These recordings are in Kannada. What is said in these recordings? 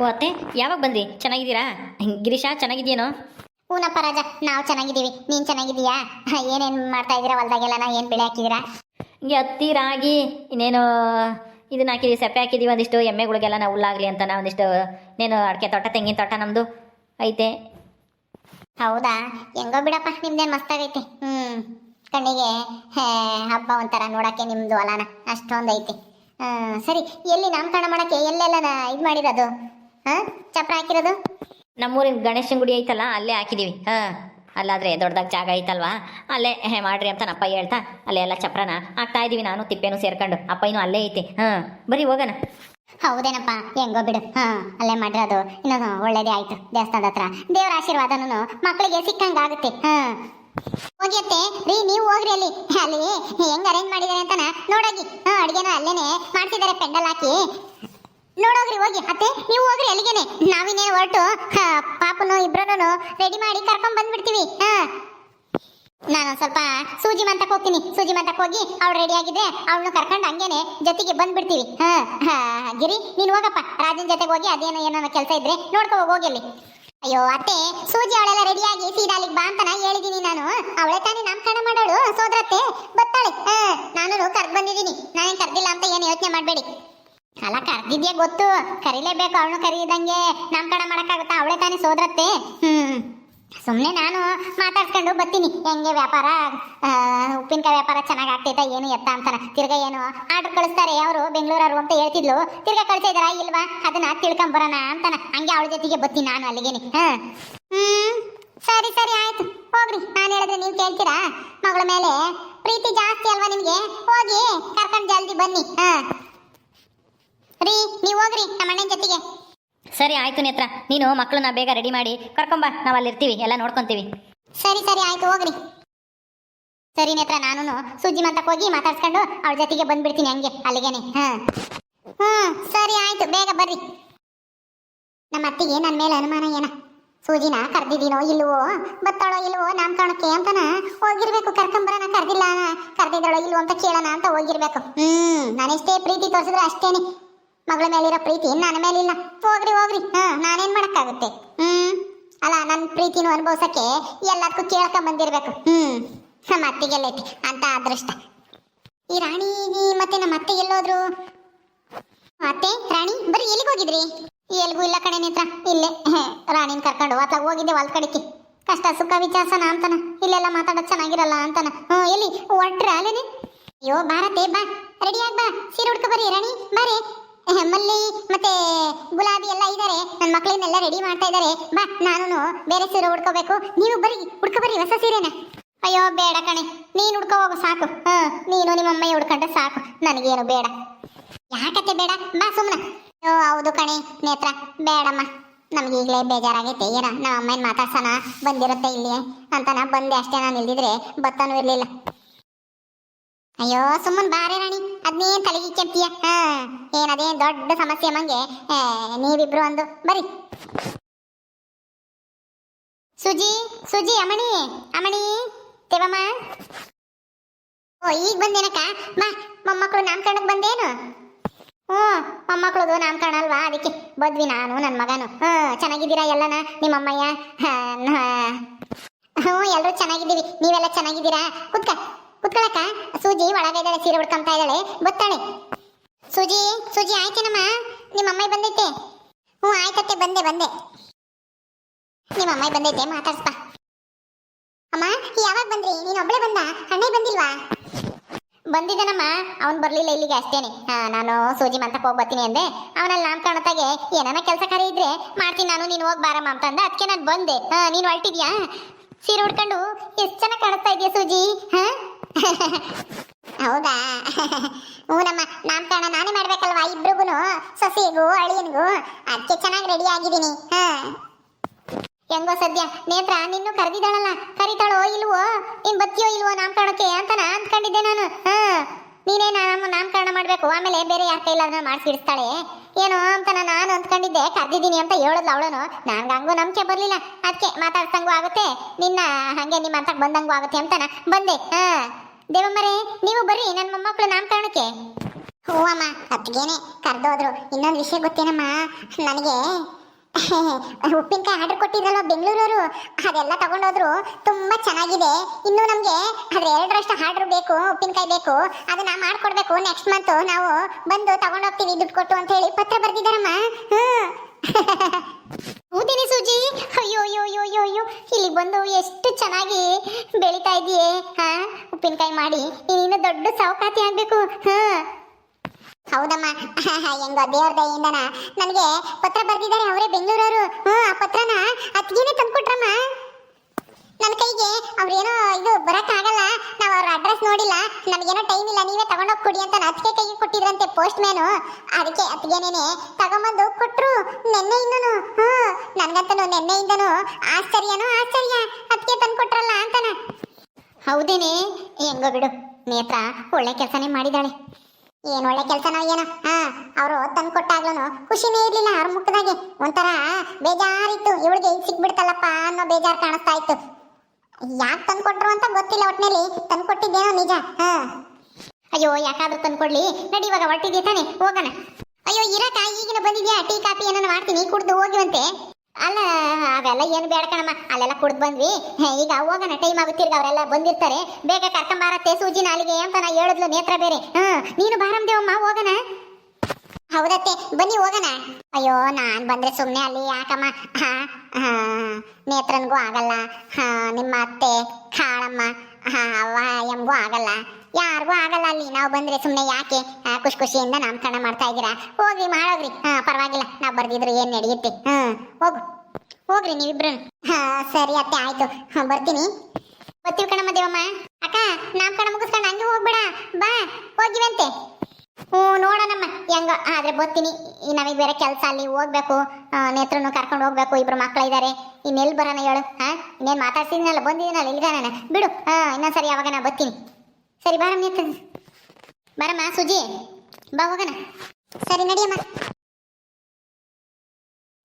ಓ ಅತ್ತೆ ಯಾವಾಗ ಬಂದ್ರಿ? ಚೆನ್ನಾಗಿದ್ದೀರಾ? ಗಿರೀಶ ಚೆನ್ನಾಗಿದ್ಯೇನೋ? ಹೂನಪ್ಪ ರಾಜ ನಾವು ಚೆನ್ನಾಗಿದ್ದೀವಿ. ನೀನು ಚೆನ್ನಾಗಿದ್ದೀಯಾ? ಏನೇನ್ ಮಾಡ್ತಾ ಇದ್ದೀರಾ ಹೊಲ್ದಾಗೆಲ್ಲ? ಏನ್ ಬೆಳೆ ಹಾಕಿದಿರಾ ಹಿಂಗೆ ಹತ್ತಿ ರಾಗಿ ಇನ್ನೇನು ಇದನ್ನ ಹಾಕಿದ್ದೀವಿ ಸಪ್ಪೆ ಹಾಕಿದೀವಿ ಒಂದಿಷ್ಟು ಎಮ್ಮೆಗಳಿಗೆಲ್ಲ ನಾವು ಹುಲ್ಲಾಗಲಿ ಅಂತ ನಾ ಒಂದಿಷ್ಟು ಇನ್ನೇನು ಅಡಿಕೆ ತೋಟ ತೆಂಗಿನ ತೋಟ ನಮ್ಮದು ಐತೆ. ಹೌದಾ? ಹೆಂಗೋ ಬಿಡಪ್ಪ ನಿಮ್ದೇನು ಮಸ್ತಾಗೈತೆ. ಹ್ಞೂ ಕಣ್ಣಿಗೆ ಹಬ್ಬ ಒಂಥರ ನೋಡೋಕ್ಕೆ ನಿಮ್ಮದು ಹೊಲನ ಅಷ್ಟೊಂದು ಐತೆ ಸರಿ. ಎಲ್ಲಿ ನಾಮಕರಣ ಮಾಡಕ್ಕೆ? ಎಲ್ಲೆಲ್ಲ ಇದು ಮಾಡಿರೋದು? ಹಾ ಚಪ್ರ ಹಾಕಿರೋದು? ನಮ್ಮೂರಿನ ಗಣೇಶನ ಗುಡಿ ಐತಲ್ಲ ಅಲ್ಲೇ ಹಾಕಿದೀವಿ. ಹಾಂ ಅಲ್ಲಾದ್ರೆ ದೊಡ್ಡದಾಗ ಜಾಗ ಐತಲ್ವಾ? ಅಲ್ಲೇ ಹೇ ಮಾಡ್ರಿ ಅಂತ ಅಪ್ಪ ಹೇಳ್ತಾ ಅಲ್ಲೇ ಎಲ್ಲ ಚಪ್ರನ ಹಾಕ್ತಾ ಇದೀವಿ ನಾನು ತಿಪ್ಪೇನು ಸೇರ್ಕೊಂಡು. ಅಪ್ಪಯ್ಯನೂ ಅಲ್ಲೇ ಐತೆ. ಹಾಂ ಬರೀ ಹೋಗೋಣ. ಹೌದೇನಪ್ಪ ಹೆಂಗೋ ಬಿಡು. ಹಾ ಅಲ್ಲೇ ಮಾಡಿರೋದು. ಇನ್ನೊಂದು ಒಳ್ಳೇದೇ ಆಯ್ತು ದೇವಸ್ಥಾನದ ಹತ್ರ. ದೇವರ ಆಶೀರ್ವಾದನು ಮಕ್ಕಳಿಗೆ ಸಿಕ್ಕಂಗಾಗುತ್ತೆ. ಹಾ. ಹೋಗಿಯತ್ತೆ. ರೀ, ನೀವು ಹೋಗ್ರಿ ಅಲ್ಲಿ. ಅಲ್ಲಿ ಹೆಂಗ್ ಅರೇಂಜ್ ಮಾಡಿದಾರೆ ಅಂತನ? ನೋಡೋಗಿ. ಹಾ, ಅಡಿಗೆನ ಅಲ್ಲೇನೆ. ಮಾಡ್ತಿದ್ದಾರೆ ಪೆಂಡಲ್ ಹಾಕಿ. ನೋಡೋಗ್ರಿ, ಹೋಗಿ. ಅತ್ತೆ, ನೀವು ಹೋಗ್ರಿ ಅಲ್ಲಿಗೆನೆ. ನಾವಿನೇ ಹೊರಟು ಪಾಪನು ಇಬ್ರನ್ನು ರೆಡಿ ಮಾಡಿ ಕರ್ಕೊಂಡ್ ಬಂದ್ಬಿಡ್ತೀವಿ. ಹಾ. ನಾನು ಸ್ವಲ್ಪ ಸೂಜಿ ಮಂತಕ್ಕೆ ಹೋಗ್ತೀನಿ. ಸೂಜಿ ಮಂತಕ್ಕೆ ಹೋಗಿ ಅವ್ಳು ರೆಡಿ ಆಗಿದೆ ಅವಳನ್ನು ಕರ್ಕೊಂಡು ಹಂಗೇನೆ ಜೊತೆಗೆ ಬಂದ್ಬಿಡ್ತೀವಿ. ಹಾ ಹಾ, ಗಿರಿ, ನೀನು ಹೋಗಪ್ಪ. ರಾಜನ್ ಜೊತೆಗೆ ಹೋಗಿ ಅದೇನೋ ಏನೋ ಕೆಲಸ ಇದ್ರೆ ನೋಡ್ಕೋ ಹೋಗಿ ಅಲ್ಲಿ. ಅಯ್ಯೋ, ಅತ್ತೆ, ಸೂಜಿ ಅವಳೆಲ್ಲ ರೆಡಿಯಾಗಿ ಸೀದಾ ಬಾ ಅಂತ ಹೇಳಿದೀನಿ ನಾನು. ಅವಳೆ ತಾನೇ ನಾಮಕರಣ ಮಾಡೋಳು, ಸೋದರತ್ತೆ, ಬತ್ತಾಳೆ. ಹಾ, ನಾನು ಕರ್ದ್ ಬಂದಿದ್ದೀನಿ ನಾನೇನ್ ಕರ್ದಿಲ್ಲ ಅಂತ ಏನು ಯೋಚನೆ ಮಾಡಬೇಡಿ. ಅಲ್ಲ, ಕರ್ದಿದ್ಯಾ ಗೊತ್ತು? ಕರಿಲೇಬೇಕು, ಅವಳು ಕರೀದಂಗೆ ನಾಮಕರಣ ಮಾಡಕ್ಕಾಗುತ್ತಾ? ಅವಳೆ ತಾನೇ ಸೋದರತ್ತೆ. ಹ್ಮ್. ಸುಮ್ಮನೆ ನಾನು ಮಾತಾಡ್ಸ್ಕೊಂಡು ಬರ್ತೀನಿ. ಹೆಂಗೆ ವ್ಯಾಪಾರ ಉಪ್ಪಿನಕಾಯಿ ವ್ಯಾಪಾರ ಚೆನ್ನಾಗಿ ಆಗ್ತೈತಾ, ಏನು ಎತ್ತ ಅಂತಾನೆ. ತಿರ್ಗಾ ಏನು ಆರ್ಡರ್ ಕಳಿಸ್ತಾರೆ, ಅವರು ಬೆಂಗಳೂರವ್ರು ಅಂತ ಹೇಳ್ತಿದ್ಲು. ತಿರ್ಗಾ ಕಳಿಸಿದಾರ ಇಲ್ವಾ? ಅದನ್ನ ತಿಳ್ಕೊಂಬರೋಣ ಅಂತಾನೆ. ಹಂಗೆ ಅವಳ ಜೊತೆಗೆ ಬರ್ತೀನಿ ನಾನು ಅಲ್ಲಿಗೇನೆ. ಹಾ. ಹ್ಮ್. ಸರಿ ಸರಿ, ಆಯ್ತು. ಹೋಗ್ರಿ. ನಾನು ಹೇಳಿದ್ರೆ ನೀವು ಕೇಳ್ತೀರಾ? ಮಗಳ ಮೇಲೆ ಪ್ರೀತಿ ಜಾಸ್ತಿ ಅಲ್ವಾ ನಿಮಗೆ? ಹೋಗಿ ಕರ್ಕೊಂಡು ಜಲ್ದಿ ಬನ್ನಿ. ಹಾ. ರೀ, ನೀವು ಹೋಗ್ರಿ. ನಮ್ಮ ಅಣ್ಣನ ಜೊತೆಗೆ. ಸರಿ ಆಯ್ತು ನೇತ್ರ, ನೀನು ಮಕ್ಕಳನ್ನ ಬೇಗ ರೆಡಿ ಮಾಡಿ ಕರ್ಕೊಂಬ, ನಾವು ಅಲ್ಲಿರ್ತೀವಿ, ಎಲ್ಲ ನೋಡ್ಕೊಂತೀವಿ. ಸರಿ ಸರಿ ಆಯ್ತು, ಹೋಗ್ರಿ. ಸರಿ ನೇತ್ರ ನಾನು ಸುಜ್ಜಿ ಮಂತಕ್ಕೆ ಹೋಗಿ ಮಾತಾಡ್ಸ್ಕೊಂಡು ಅವಳ ಜೊತೆಗೆ ಬಂದ್ಬಿಡ್ತೀನಿ ಹಂಗೆ, ಅಲ್ಲಿಗೇನೆ, ಹಾ. ಹ್ಮ್ ಸರಿ ಆಯ್ತು, ಬೇಗ ಬರ್ರಿ. ನಮ್ಮ ಅತ್ತಿಗೆ ನನ್ನ ಮೇಲೆ ಅನುಮಾನ ಏನ? ಸೂಜಿನ ಕರ್ದಿದ್ದೀನೋ ಇಲ್ವೋ, ಬತ್ತಾಳೋ ಇಲ್ವೋ ನಾಮಕರಣಕ್ಕೆ ಅಂತನ? ಹೋಗಿರ್ಬೇಕು ಕರ್ಕೊಂಬರೋಣ ಕರ್ದಿಲ್ಲ ಕರ್ದಿದ್ದಾಳೋ ಇಲ್ವೋ ಅಂತ ಕೇಳೋಣ ಅಂತ ಹೋಗಿರ್ಬೇಕು. ಹ್ಮ್, ನಾನೆಷ್ಟೇ ಪ್ರೀತಿ ತೋರಿಸಿದ್ರೆ ಅಷ್ಟೇನೆ. ಮಗಳ ಮೇಲಿರೋ ಪ್ರೀತಿ ನನ್ನ ಮೇಲಿಲ್ಲ. ಹೋಗ್ರಿ ಹೋಗ್ರಿ. ಹಾ, ನಾನೇನ್ ಮಾಡಕ್ಕಾಗುತ್ತೆ? ಹ್ಮ್? ಅಲ್ಲ ನನ್ನ ಪ್ರೀತಿನೂ ಅನುಭವಿಸಕ್ಕೆ ಎಲ್ಲದಕ್ಕೂ ಕೇಳ್ಕೊಂಡ್ ಬಂದಿರ್ಬೇಕು. ಹ್ಮ್? ನಮ್ಮ ಅತ್ತಿಗೆಲ್ಲೈತಿ ಅಂತ ಅದೃಷ್ಟ. ಈ ರಾಣಿ ಮತ್ತೆ ನಮ್ಮ ಅತ್ತೆ ಎಲ್ಲೋದ್ರು? ಅತ್ತೆ, ರಾಣಿ, ಬರೀ ಎಲ್ಲಿಗೆ ಹೋಗಿದ್ರಿ? ಎಲ್ಗೂ ಇಲ್ಲ ಕಣೆ ನೇತ್ರ. ಇಲ್ಲೇ. ರಾಣಿನ ಕರ್ಕೊಂಡು ಅಥವಾ ಹೋಗಿದ್ದೆ ಹೊಲ್ ಕಡೆಗೆ ಕಷ್ಟ, ಸುಖ, ವಿಚಾರಸನ ಅಂತಾನ. ಇಲ್ಲೆಲ್ಲ ಮಾತಾಡೋದು ಚೆನ್ನಾಗಿರಲ್ಲ ಅಂತಾನ. ಹ್ಞೂ ಎಲ್ಲಿ? ಹೊಟ್ರ ಅಲ್ಲೇನೆ? ಅಯ್ಯೋ ಭಾರತೆ ಬಾ. ರೆಡಿ ಆಗ್ ಬಾ. ಸೀರೆ ಹುಡ್ಕೋ ಬರ್ರಿ, ರಾಣಿ. ಬಾರೆ. ಮಲ್ಲಿ, ಮತ್ತೆ ಗುಲಾಬಿ ಎಲ್ಲ ಇದ್ದಾರೆ ನನ್ನ ಮಕ್ಕಳನ್ನೆಲ್ಲ ರೆಡಿ ಮಾಡ್ತಾ ಇದ್ದಾರೆ ಬಾ ನಾನು ಬೇರೆ ಸೀರೆ ಉಡ್ಕೋಬೇಕು. ನೀವು ಬರ್ರಿ, ಉಡ್ಕೊ ಬರ್ರಿ ಹೊಸ ಸೀರೆನ. ಅಯ್ಯೋ, ಬೇಡ ಕಣೆ. ನೀನು ಹುಡ್ಕೋ ಹೋಗು, ಸಾಕು. ಹಾ ನೀನು ನಿಮ್ಮ ಅಮ್ಮಯ್ಯ ಉಡ್ಕೊಂಡ್ರೆ ಸಾಕು. ನನಗೇನು ಬೇಡ. ಯಾಕತ್ತೆ ಬೇಡ? ಬಾ ಸುಮ್ಮನೆ ಓ ಹೌದು ಕಣೆ, ನೇತ್ರ. ಬೇಡಮ್ಮ. ನಮ್ಗೆ ಈಗಲೇ ಬೇಜಾರಾಗೈತೆ. ಏನ, ನಮ್ಮ ಅಮ್ಮನ ಮಾತಾಡ್ಸೋಣ ಬಂದಿರುತ್ತೆ ಇಲ್ಲಿ ಅಂತ ನಾ ಬಂದೆ ಅಷ್ಟೇ, ನಾನು ಇಲ್ದಿದ್ರೆ ಬತ್ತನೂ ಇರ್ಲಿಲ್ಲ. ಅಯ್ಯೋ ಸುಮ್ಮನ್ ಬಾರೆ ರಾಣಿ. ಅದ್ನೇನ್ ತಲೆಗೆ ಕೆಂಪಿಯ ಏನ್ ಅದೇನ್ ದೊಡ್ಡ ಸಮಸ್ಯೆ ಮಂಗೆ. ನೀವಿಬ್ರು ಒಂದು ಬರಿ. ಸುಜಿ ಸುಜಿ ಅಮಣಿ ಅಮಣಿ ತೇವಮ್ಮ ಓ ಈಗ ಬಂದೇನಕ್ಕ? ಬಾ ಮೊಮ್ಮಕ್ಕಳು ನಾಮಕರಣಕ್ಕೆ ಬಂದೇನು? ಹ್ಞೂ ಮೊಮ್ಮಕ್ಕಳದು ನಾಮಕರಣ ಅಲ್ವಾ? ಅದಕ್ಕೆ ಬದ್ವಿ ನಾನು ನನ್ನ ಮಗನು. ಹ್ಞೂ ಚೆನ್ನಾಗಿದ್ದೀರಾ ಎಲ್ಲನ ನಿಮ್ಮ ಅಮ್ಮಯ್ಯ ಹಾ, ನ- ಹ್ಞೂ ಎಲ್ಲರೂ ಚೆನ್ನಾಗಿದ್ದೀವಿ. ನೀವೆಲ್ಲ ಚೆನ್ನಾಗಿದ್ದೀರಾ? ಕುತ್ಕ. ಕುತ್ಕೊಳಕ್ಕ ಸೂಜಿ ಒಳಗಿದ್ದಾಳೆ ಸೀರೆ ಉಡ್ಕೊಂತ ಇದ್ದಾಳೆ. ಬತ್ತಾಳೆ. ಸೂಜಿ ಸೂಜಿ, ಆಯ್ತೇನಮ್ಮ? ನಿಮ್ಮ ಅಮ್ಮ ಬಂದೈತೆ? ಹ್ಞೂ, ಆಯ್ತತ್ತೆ, ಬಂದೆ ಬಂದೆ. ನಿಮ್ಮ ಅಮ್ಮ ಬಂದೈತೆ, ಮಾತಾಡ್ಸ್ಪ. ಅಮ್ಮ, ಯಾವಾಗ ಬಂದ್ರಿ? ನೀನು ಒಬ್ಳೆ ಬಂದ? ಅಣ್ಣ ಬಂದಿಲ್ವಾ? ಬಂದಿದ್ದಾನಮ್ಮ. ಅವ್ನು ಬರಲಿಲ್ಲ ಇಲ್ಲಿಗೆ ಅಷ್ಟೇನೆ. ನಾನು ಸೂಜಿ ಮಂತಕ್ಕೆ ಹೋಗಿ ಬರ್ತೀನಿ ಅಂದೆ. ಅವನಲ್ಲಿ ನಾಮಕರಣತಾಗೆ ಏನಾನ ಕೆಲಸ ಕಾರ್ಯ ಇದ್ರೆ ಮಾಡ್ತೀನಿ ನಾನು, ನೀನು ಹೋಗಿ ಬಾರಮ್ಮ ಅಂತ ಅಂದ. ಅದಕ್ಕೆ ನಾನು ಬಂದೆ. ಹಾ, ನೀನು ಹೊರಟಿದ್ಯಾ ಸೀರೆ ಉಡ್ಕೊಂಡು ಎಷ್ಟು ಚೆನ್ನಾಗಿ ಕಾಣಿಸ್ತಾ ಇದೆಯಾ ಸೂಜಿ? ಹಾ? ಹೌದಾ? ಹ್ಞೂನಮ್ಮ ನಾಮಕರಣ ನಾನೇ ಮಾಡ್ಬೇಕಲ್ವಾ ಇಬ್ರಿಗೂ ಸೊಸೆಗೂ, ಅಳಿಯನ್ಗೂ? ಅದಕ್ಕೆ ಚೆನ್ನಾಗಿ ರೆಡಿ ಆಗಿದ್ದೀನಿ. ಹಾ. ಹೆಂಗೋ ಸದ್ಯ. ನೇತ್ರ, ನಿನ್ನೂ ಕರೆದಿದ್ದಾಳಲ್ಲ? ಕರಿತಾಳೋ ಇಲ್ವೋ? ನಿನ್ ಬತ್ತಿಯೋ ಇಲ್ವೋ ನಾಮಕರಣಕ್ಕೆ ಅಂತ ನಾ ಅಂದ್ಕೊಂಡಿದ್ದೆ ನಾನು. ಹಾ. ನೀನೇ ನಮ್ಮ ನಾಮಕರಣ ಮಾಡಬೇಕು. ಆಮೇಲೆ ಬೇರೆ ಯಾರ ಕೈಲಾದ್ರೂ ಮಾಡಿಸಿಡ್ತಾಳೆ ಏನೋ ಅಂತ ನಾನು ಅಂದ್ಕೊಂಡಿದ್ದೆ. ಕರೆದಿದ್ದೀನಿ ಅಂತ ಹೇಳಿದ್ಲು ಅವಳನು. ನನ್ಗೆ ಹಂಗೂ ನಂಬಿಕೆ ಬರಲಿಲ್ಲ. ಅದಕ್ಕೆ ಮಾತಾಡ್ಸಂಗೂ ಆಗುತ್ತೆ. ನಿನ್ನ ಹಾಗೆ ನಿಮ್ಮ ಅಂತಕ್ಕೆ ಬಂದಂಗೂ ಆಗುತ್ತೆ ಅಂತ ಬಂದೆ. ಹಾ. ದೇವಮ್ಮರೇ, ನೀವು ಬರ್ರಿ ನನ್ನ ಮೊಮ್ಮಕ್ಕಳು ನಾಮಕರಣಕ್ಕೆ. ಹ್ಞೂ ಅಮ್ಮ ಅದ್ಗೇನೆ ಕರೆದೋದ್ರು ಇನ್ನೊಂದು ವಿಷಯ ಗೊತ್ತೇನಮ್ಮ? ನನಗೆ ಉಪ್ಪಿನಕಾಯಿ ಆರ್ಡರ್ ಕೊಟ್ಟಿದ್ರಲ್ಲ ಬೆಂಗಳೂರವರು, ಅದೆಲ್ಲ ತಗೊಂಡೋದ್ರು ತುಂಬಾ ಚೆನ್ನಾಗಿದೆ. ಇನ್ನು ನಮಗೆ ಅದ್ರ ಎರಡರಷ್ಟು ಆರ್ಡರ್ ಬೇಕು, ಉಪ್ಪಿನಕಾಯಿ ಬೇಕು. ಅದನ್ನ ಮಾಡ್ಕೊಡ್ಬೇಕು. ನೆಕ್ಸ್ಟ್ ಮಂತ್ ನಾವು ಬಂದು ತಗೊಂಡೋಗ್ತೀವಿ ದುಡ್ಡು ಕೊಟ್ಟು ಅಂತ ಹೇಳಿ ಪತ್ರ ಬರ್ದಿದ್ದಾರಮ್ಮ. ಹ್ಮ್ ಹೌದೇನೆ ಸೂಜಿ? ಅಯ್ಯೋ ಅಯ್ಯೋ ಅಯ್ಯೋ ಅಯ್ಯೋ ಇಲ್ಲಿ ಬಂದು ಎಷ್ಟು ಚೆನ್ನಾಗಿ ಉಪ್ಪಿನಕಾಯಿ ಮಾಡಿ, ನೀನು ದೊಡ್ಡ ಸೌಕಾತಿ ಆಗ್ಬೇಕು, ಹಾ. ಹೌದಮ್ಮ. ಹೆಂಗ ದೇವ್ರ ದಯಿಂದ ನನಗೆ ಪತ್ರ ಬರ್ದಿದ್ದಾರೆ ಅವರೇ ಬೆಂಗಳೂರವರು. ಹ್ಞೂ, ಆ ಪತ್ರನ ಅತ್ತಿಗೆನೆ ತಂದ್ಕೊಟ್ರಮ್ಮ. ನನ್ನ ಕೈಗೆ ಅವ್ರೇನೋ ಇದು ಬರಕ್ಕಾಗಲ್ಲ, ನಾವು ಅವ್ರ ಅಡ್ರೆಸ್ ನೋಡಿಲ್ಲ ನಮಗೇನೋ ಟೈಮ್ ಇಲ್ಲ, ನೀವೇ ತಗೊಂಡೋಗಿ ಕೊಡಿ ಅಂತ ಅತ್ತಿಗೆ ಕೈಗೆ ಕೊಟ್ಟಿದ್ರಂತೆ ಪೋಸ್ಟ್ ಮ್ಯಾನು ಅದಕ್ಕೆ ಅತ್ತಿಗೆನೇನೆ ತಗೊಂಬಂದು ಕೊಟ್ರು, ನೆನ್ನೆ ಇಂದನು ಹ್ಞೂ ನನಗಂತನೂ ನೆನ್ನೆಯಿಂದನೂ ಆಶ್ಚರ್ಯನೋ ಆಶ್ಚರ್ಯ. ಅತ್ತಿಗೆ ತಂದು ಕೊಟ್ರಲ್ಲ ಅಂತಾನ. ಹೌದೇನೆ? ಹೆಂಗೋ ಬಿಡು. ನೇತ್ರ ಒಳ್ಳೆ ಕೆಲಸನೇ ಮಾಡಿದಾಳೆ. ಏನ್ ಒಳ್ಳೆ ಕೆಲಸನೋ ಏನೋ? ಹಾ, ಅವರು ತಂದು ಕೊಟ್ಟಾಗ್ಲೂ ಖುಷಿನೇ ಇರಲಿಲ್ಲ ಅವ್ರ ಮುಟ್ಟದಾಗೆ ಒಂಥರ ಬೇಜಾರಿತ್ತು. ಇವಳಿಗೆ ಈಗ ಸಿಕ್ಬಿಡ್ತಲ್ಲಪ್ಪ ಅನ್ನೋ ಬೇಜಾರು ಕಾಣಿಸ್ತಾ ಇತ್ತು. ಯಾಕೆ ತಂದು ಕೊಟ್ರು ಅಂತ ಗೊತ್ತಿಲ್ಲ ಒಟ್ಟಿನಲ್ಲಿ ತಂದು ಕೊಟ್ಟಿದ್ದೇನೋ ನಿಜ. ಹಾ. ಅಯ್ಯೋ, ಯಾಕಾದ್ರೂ ತಂದು ಕೊಡ್ಲಿ. ನಡಿ ಇವಾಗ ಹೊಟ್ಟಿದ್ಯಾ ತಾನೆ? ಹೋಗೋಣ. ಅಯ್ಯೋ ಇರಕ ಈಗಿನ ಬಂದಿದ್ಯಾ? ಟೀ, ಕಾಫಿ ಏನಾನ ಮಾಡ್ತೀನಿ, ಕುಡ್ದು ಹೋಗಿವಂತೆ ಅಲ್ಲ, ಅವೆಲ್ಲ ಏನು ಬೇಡ ಕಣಮ್ಮ. ಅಲ್ಲೆಲ್ಲ ಕುಡ್ದು ಬಂದ್ವಿ. ಈಗ ಹೋಗೋಣ ಟೈಮ್ ಆಗುತ್ತಿರ್ಗ ಅವರೆಲ್ಲ ಬಂದಿರ್ತಾರೆ. ಬೇಗ ಕರ್ಕೊಂಬಾರತ್ತೆ, ಸೂಜಿ ನಾಲಿಗೆ ಅಂತ ನಾ ಹೇಳಿದ್ಲು ನೇತ್ರ ಬೇರೆ. ಹ್ಮ್ ನೀನು ಬಾರಂ ದೇವಮ್ಮ ಹೋಗೋಣ. ಹೌದತ್ತೆ, ಬನ್ನಿ ಹೋಗೋಣ. ಅಯ್ಯೋ, ನಾನ್ ಬಂದ್ರೆ ಸುಮ್ಮನೆ ಅಲ್ಲಿ ಯಾಕಮ್ಮ? ಹಾ ಹಾ, ನೇತ್ರನ್ಗೂ ಆಗಲ್ಲ. ಹಾ, ನಿಮ್ಮ ಅತ್ತೆ, ಕಾಳಮ್ಮ, ಹಾ, ಅವ್ವ, ಎಂಗೂ ಆಗಲ್ಲ. ಯಾರಿಗೂ ಆಗಲ್ಲ ಅಲ್ಲಿ. ನಾವು ಬಂದ್ರೆ ಸುಮ್ಮನೆ ಯಾಕೆ ಖುಷಿ ಖುಷಿಯಿಂದ ನಾಮಕರಣ ಮಾಡ್ತಾ ಇದ್ದೀರಾ? ಹೋಗ್ರಿ, ಮಾಡೋಗ್ರಿ. ಹಾ, ಪರವಾಗಿಲ್ಲ. ನಾವು ಬರ್ದಿದ್ರು ಏನ್ ನಡೆಯುತ್ತೆ? ಹ್ಮ್ ಹೋಗು. ಹೋಗ್ರಿ ನೀವಿಬ್ರು. ಹಾ, ಸರಿ ಅತ್ತೆ, ಆಯ್ತು. ಹಾ, ಬರ್ತೀನಿ. ಬರ್ತೀವಿ ಕಣಮ್ಮ ದೇವಮ್ಮ. ಅಕ್ಕ, ನಾಮಕರಣ ಮುಗಿಸ್ಕೊಂಡು ಹಂಗೆ ಹೋಗ್ಬೇಡ. ಬಾ, ಹೋಗಿವಂತೆ. ಹ್ಞೂ, ನೋಡೋಣಮ್ಮ. ಹೆಂಗ? ಆದ್ರೆ ಬರ್ತೀನಿ. ನಮಗೆ ಬೇರೆ ಕೆಲಸ ಅಲ್ಲಿ ಹೋಗ್ಬೇಕು. ನೇತ್ರನು ಕರ್ಕೊಂಡು ಹೋಗ್ಬೇಕು. ಇಬ್ರು ಮಕ್ಳು ಇದ್ದಾರೆ ಇನ್ನೆಲ್ಲಿ ಬರೋಣ ಹೇಳು. ಹಾ, ಇನ್ನೇನು ಮಾತಾಡ್ಸಿದ್ನಲ್ಲ ಬಂದಿದ್ದೀನಲ್ಲ ಇಲ್ಲಿಗ ನಾನು ಬಿಡು. ಹಾ, ಇನ್ನೊಂದ್ಸರಿ ಯಾವಾಗ ನಾ ಬರ್ತೀನಿ. ಸರಿ ಬಾರಮ್ಮ ಎತ್ತ ಬಾರಮ್ಮ, ಸುಜಿ. ಬಾ, ಹೋಗೋಣ. ಸರಿ ನಡಿಯಮ್ಮ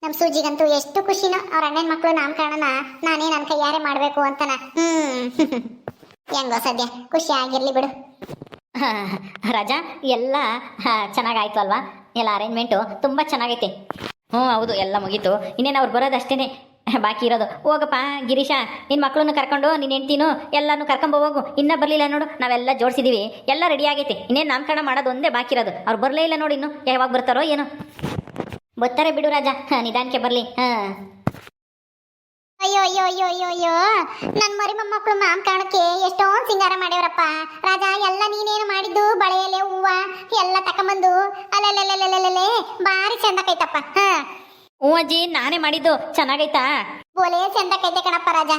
ನಮ್ಮ ಸೂಜಿಗಂತೂ ಎಷ್ಟು ಖುಷಿನೋ, ಅವ್ರ ಅಣ್ಣನ ಮಕ್ಕಳು ನಾಮಕರಣನ ನಾನೇ ನನ್ನ ಕೈಯಾರೆ ಮಾಡಬೇಕು ಅಂತನ. ಹ್ಮ್. ಹೆಂಗೋ ಸದ್ಯ, ಖುಷಿ ಆಗಿರ್ಲಿ ಬಿಡು. ರಜಾ, ಎಲ್ಲ ಚೆನ್ನಾಗಾಯ್ತು ಅಲ್ವಾ? ಎಲ್ಲ ಅರೇಂಜ್ಮೆಂಟು ತುಂಬ ಚೆನ್ನಾಗೈತೆ. ಹ್ಞೂ ಹೌದು, ಎಲ್ಲ ಮುಗೀತು. ಇನ್ನೇನು ಅವ್ರು ಬರೋದಷ್ಟೇ ಬಾಕಿ ಇರೋದು. ಹೋಗಪ್ಪ, ಗಿರೀಶ ನಿನ್ನ ಮಕ್ಕಳನ್ನು ಕರ್ಕೊಂಡು ನಿನ್ನ ಹೆಂಡ್ತೀನು ಎಲ್ಲನೂ ಕರ್ಕೊಂಬ ಹೋಗು. ಇನ್ನೂ ಬರಲಿಲ್ಲ ನೋಡು, ನಾವೆಲ್ಲ ಜೋಡಿಸಿದ್ದೀವಿ ಎಲ್ಲ ರೆಡಿ ಆಗೈತೆ. ಇನ್ನೇನು ನಾಮಕರಣ ಮಾಡೋದು ಒಂದೇ ಬಾಕಿ ಇರೋದು. ಅವ್ರು ಬರಲೇ ಇಲ್ಲ ನೋಡಿ ಇನ್ನು. ಯಾವಾಗ ಬರ್ತಾರೋ ಏನೋ. ಬರ್ತಾರೆ ಬಿಡು ರಾಜ. ನಿಧಾನಕ್ಕೆ ಬರಲಿ. ಹಾಂ. ಅಯ್ಯೋ ಅಯ್ಯೋ ಅಯ್ಯೋ ಅಯ್ಯೋ ಅಯ್ಯೋ. ನನ್ನ ಮರಿ ಮೊಮ್ಮಕ್ಕಳು ಮಾಮ್ ಕಾಣಕ್ಕೆ ಎಷ್ಟೊಂದು ಸಿಂಗಾರ ಮಾಡ್ಯವ್ರಪ್ಪ. ರಾಜ, ಎಲ್ಲ ನೀನೇನು ಮಾಡಿದ್ದು? ಬಳೆಯಲ್ಲೇ ಹೂವ, ಎಲ್ಲ ತಕೊಂಬಂದು. ಅಲ್ಲಲ್ಲಲ್ಲಲ್ಲಲ್ಲೇ ಭಾರಿ ಚಂದಕೈತಪ್ಪ ಹಾ. ಹ್ಞೂ ಅಜ್ಜಿ, ನಾನೇ ಮಾಡಿದ್ದು. ಚೆನ್ನಾಗೈತಾ? ಬೋಲೆ ಚಂದಕೈತೆ ಕಣಪ್ಪ ರಾಜ.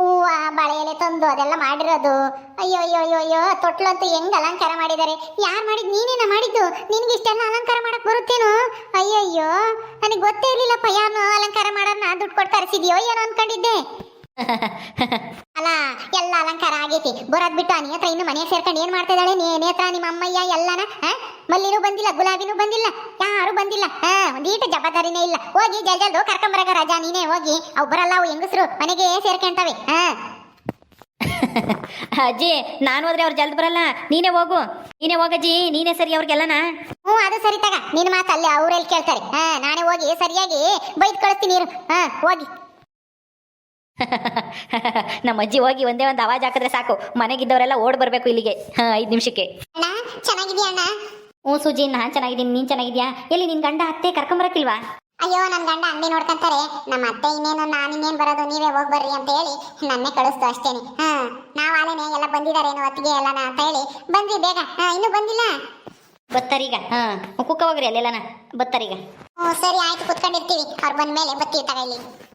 ಹೂವ ಬಾಳೆ ಎಲೆ ತಂದು ಅದೆಲ್ಲ ಮಾಡಿರೋದು. ಅಯ್ಯೋ ಅಯ್ಯೋ ಅಯ್ಯೋ ಅಯ್ಯೋ ತೊಟ್ಲಂತೂ ಹೆಂಗ್ ಅಲಂಕಾರ ಮಾಡಿದ್ದಾರೆ? ಯಾರು ಮಾಡಿದ್? ನೀನೇನ ಮಾಡಿದ್ದು? ನಿನ್ಗೆ ಇಷ್ಟೆಲ್ಲ ಅಲಂಕಾರ ಮಾಡಕ್ ಬರುತ್ತೇನು? ಅಯ್ಯಯ್ಯೋ ಅಯ್ಯೋ ನನಗೆ ಗೊತ್ತೇ ಇರ್ಲಿಲ್ಲಪ್ಪ ಯಾರು ಅಲಂಕಾರ ಮಾಡೋಣ ದುಡ್ಡು ಕೊಟ್ಟು ತರಿಸಿದ್ಯೋ ಏನೋ ಅನ್ಕೊಂಡಿದ್ದೆ. ಅಲ್ಲ ಎಲ್ಲ ಅಲಂಕಾರ ಆಗೈತಿ. ಬರೋದ್ ಬಿಟ್ಟ ನೀ ಹತ್ರ ಇನ್ನು ಮನೆ ಸೇರ್ಕೊಂಡು ಏನ್ ಮಾಡ್ತಾ ಇದ್ದಾಳೆ ನೇ ನೇತ್ರ ನಿಮ್ಮ ಅಮ್ಮಯ್ಯ ಎಲ್ಲನ? ಮಲ್ಲಿನೂ ಬಂದಿಲ್ಲ ಗುಲಾಬಿನೂ ಬಂದಿಲ್ಲ ಯಾರು ಬಂದಿಲ್ಲ ಹಾ ಒಂದೀಟ ಜವಾಬ್ದಾರಿನೇ ಇಲ್ಲ. ಹೋಗಿ ಜಲ್ ಜಲ್ದು ಕರ್ಕೊಂಬರಗ ರಾಜ ನೀನೇ ಹೋಗಿ. ಅವ್ ಬರಲ್ಲ ಅವು ಹೆಂಗಸರು ಮನೆಗೆ ಸೇರ್ಕೊಂತವೆ ಹಾ ಅಜ್ಜಿ ನಾನು ಹೋದ್ರೆ ಅವ್ರು ಜಲ್ದ್ ಬರಲ್ಲ. ನೀನೇ ಹೋಗು. ನೀನೇ ಹೋಗಜ್ಜಿ ನೀನೇ ಸರಿ ಅವ್ರಿಗೆಲ್ಲನ? ಹ್ಞೂ ಅದು ಸರಿ ತಗ. ನಿನ್ನ ಮಾತು ಅಲ್ಲಿ ಅವ್ರೆಲ್ಲಿ ಕೇಳ್ತಾರೆ ಹಾ ನಾನೇ ಹೋಗಿ ಸರಿಯಾಗಿ ಬೈದ್ ಕಳಿಸ್ತೀನಿ ಹಾ ಹೋಗಿ. ನಮ್ಮ ಅಜ್ಜಿ ಹೋಗಿ ಒಂದೇ ಒಂದು ಅವಾಜ್ ಹಾಕಿದ್ರೆ ಸಾಕು. ಮನೆಗಿದ್ದವರೆಲ್ಲ ಓಡ್ ಬರಬೇಕು ಇಲ್ಲಿಗೆ. ಹಾಂ ಐದು ನಿಮಿಷಕ್ಕೆ. ಅಣ್ಣ ಚೆನ್ನಾಗಿದ್ಯಾ ಅಣ್ಣ? ಹ್ಞೂ ಸುಜಿ ನಾನು ಚೆನ್ನಾಗಿದ್ದೀನಿ. ನೀನು ಚೆನ್ನಾಗಿದ್ಯಾ ಎಲ್ಲಿ ನಿನ್ ಗಂಡ ಅತ್ತೆ ಕರ್ಕೊಂಬರಕ್ಕಿಲ್ವಾ ಅಯ್ಯೋ ನನ್ನ ಗಂಡ ಅಂಗಡಿ ನೋಡ್ಕೊಂತಾರೆ. ನಮ್ಮ ಅತ್ತೆ ಇನ್ನೇನು ನಾನು ಇನ್ನೇನು ಬರೋದು ನೀವೇ ಹೋಗಿ ಬರ್ರಿ ಅಂತ ಹೇಳಿ ನನ್ನೇ ಕಳಿಸ್ತು ಅಷ್ಟೇನೆ ಹಾ ನಾವು ಆಲೇನೆ ಎಲ್ಲ ಬಂದಿದ್ದಾರೇನೋ ಅತ್ತಿಗೆ ಎಲ್ಲನ ಅಂತ ಹೇಳಿ. ಬಂದ್ರಿ ಬೇಗ. ಹಾ ಇನ್ನೂ ಬಂದಿಲ್ಲ? ಬತ್ತಾರೀಗ. ಹಾ ಕುಕ್ಕ ಹೋಗ್ರಿ ಅಲ್ಲೆಲ್ಲನ? ಬತ್ತಾರೀಗ. ಹ್ಞೂ ಸರಿ ಆಯ್ತು ಕುತ್ಕೊಂಡಿರ್ತೀವಿ. ಅವ್ರು ಬಂದ ಮೇಲೆ ಬರ್ತೀವಿ ಇಲ್ಲಿ.